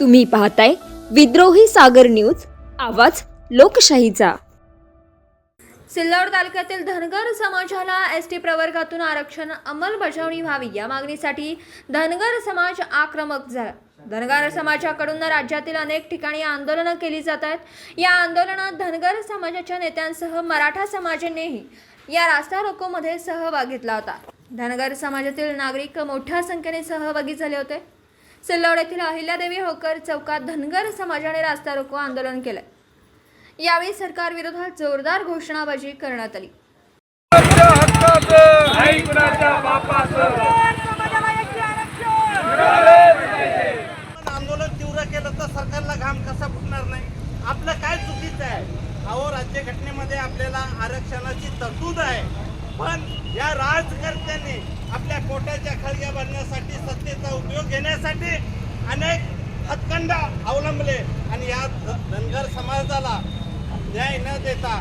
तुम्ही पाहताय विद्रोही सागर न्यूज आवाज लोकशाहीचा. सिल्लोड तालुक्यातील धनगर समाजाला एस टी प्रवर्गातून आरक्षण अंमलबजावणी व्हावी या मागणीसाठी धनगर समाज आक्रमक झाला धनगर समाजाकडून राज्यातील अनेक ठिकाणी आंदोलनं केली जात आहेत. या आंदोलनात धनगर समाजाच्या नेत्यांसह मराठा समाजानेही या रास्ता रोकोमध्ये सहभाग घेतला होता. धनगर समाजातील नागरिक मोठ्या संख्येने सहभागी झाले होते. सिल्लोड येथील अहिल्यादेवी होकर चौकात धनगर समाजाने रास्ता रोको आंदोलन केलं यावेळी सरकार विरोधात जोरदार घोषणाबाजी करण्यात आली. आंदोलन तीव्र केलं तर सरकारला घाम कसा फुटणार नाही? आपलं काय चुकीचं आहे? अहो राज्यघटनेमध्ये आपल्याला आरक्षणाची तरतूद आहे. पण या राजकर्त्यांनी आपल्या पोटाच्या खळग्या भरण्यासाठी उपयोग अनेक हतकंडा अवलंबले आणि या धनगर समाजाला न्याय न देता